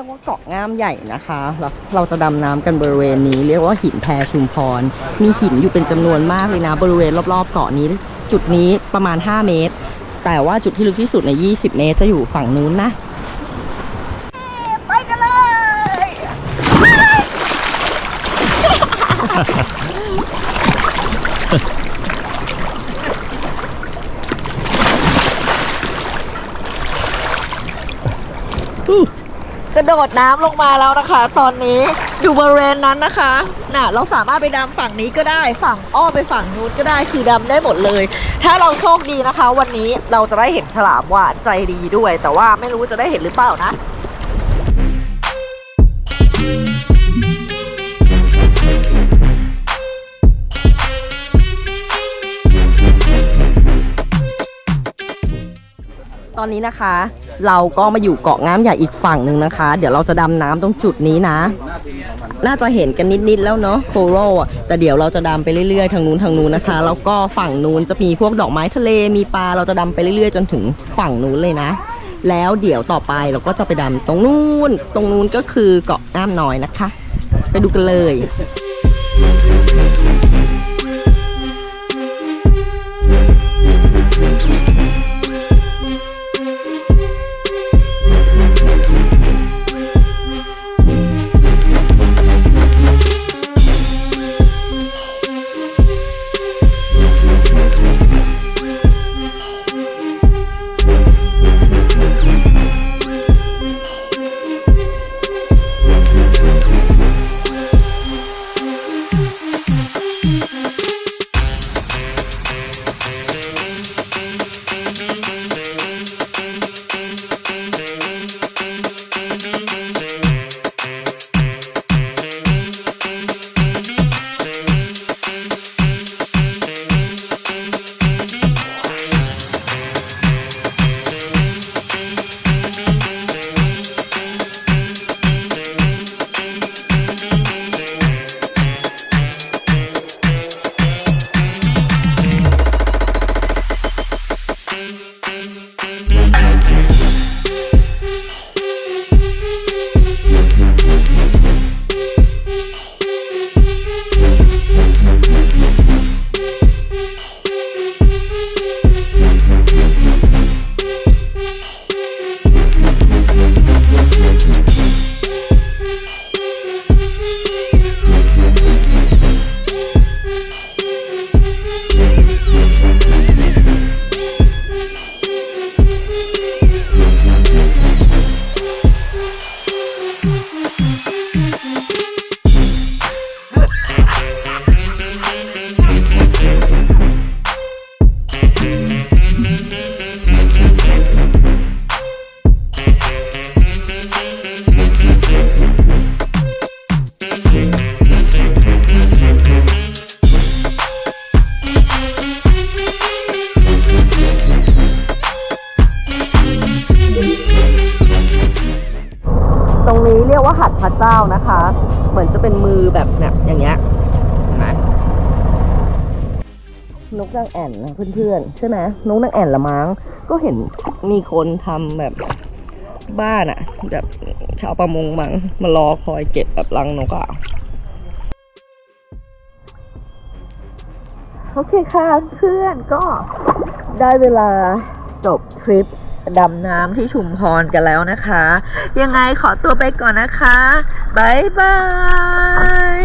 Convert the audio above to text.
กว่าเกาะงามใหญ่นะคะเราเราจะดำน้ำกันบริเวณนี้ เรียกว่าหินแพชุมพร มีหินอยู่เป็นจำนวนมากเลยนะ บริเวณรอบๆเกาะนี้ จุดนี้ประมาณ 5 เมตร แต่ว่าจุดที่ลึกที่สุดใน 20 เมตรจะอยู่ฝั่งนู้นนะไปกันเลย กระโดดน้ำลงมาแล้วนะคะ ตอนนี้อยู่บริเวณนั้นนะคะน่ะเราสามารถไปดำฝั่งนี้ก็ได้ฝั่งอ้อมไปฝั่งนู้นก็ได้คือดำได้หมดเลย ถ้าเราโชคดีนะคะ วันนี้เราจะได้เห็นฉลามหวานใจดีด้วย แต่ว่าไม่รู้จะได้เห็นหรือเปล่านะตอนนี้นะคะ เราก็มาอยู่เกาะงามใหญ่อีกฝั่งหนึ่งนะคะ เดี๋ยวเราจะดำน้ำตรงจุดนี้นะ น่าจะเห็นกันนิดๆแล้วเนาะโคโรอะแต่เดี๋ยวเราจะดำไปเรื่อยๆทางนู้นทางนู้นนะคะ แล้วก็ฝั่งนู้นจะมีพวกดอกไม้ทะเลมีปลาเราจะดำไปเรื่อยๆ จนถึงฝั่งนู้นเลยนะ แล้วเดี๋ยวต่อไปเราก็จะไปดำตรงนู้นตรงนู้นก็คือเกาะงามน้อยนะคะ ไปดูกันเลย รงนี้เรียกว่าหัดพระเจ้านะคะ เหมือนจะเป็นมือแบบเนี่ยอย่างเงี้ยนไหมนกนางแอ่นนะเพื่อนๆ ใช่ไหมนกนางแอ่นละมั้งก็เห็นมีคนทำแบบบ้านอะแบบชาวประมงมั้งมารอคอยเก็บแบบรังนกอะโอเคค่ะเพื่อนก็ได้เวลาจบทริป ดำน้ำที่ชุมพรกันแล้วนะคะ ยังไงขอตัวไปก่อนนะคะ บ๊ายบาย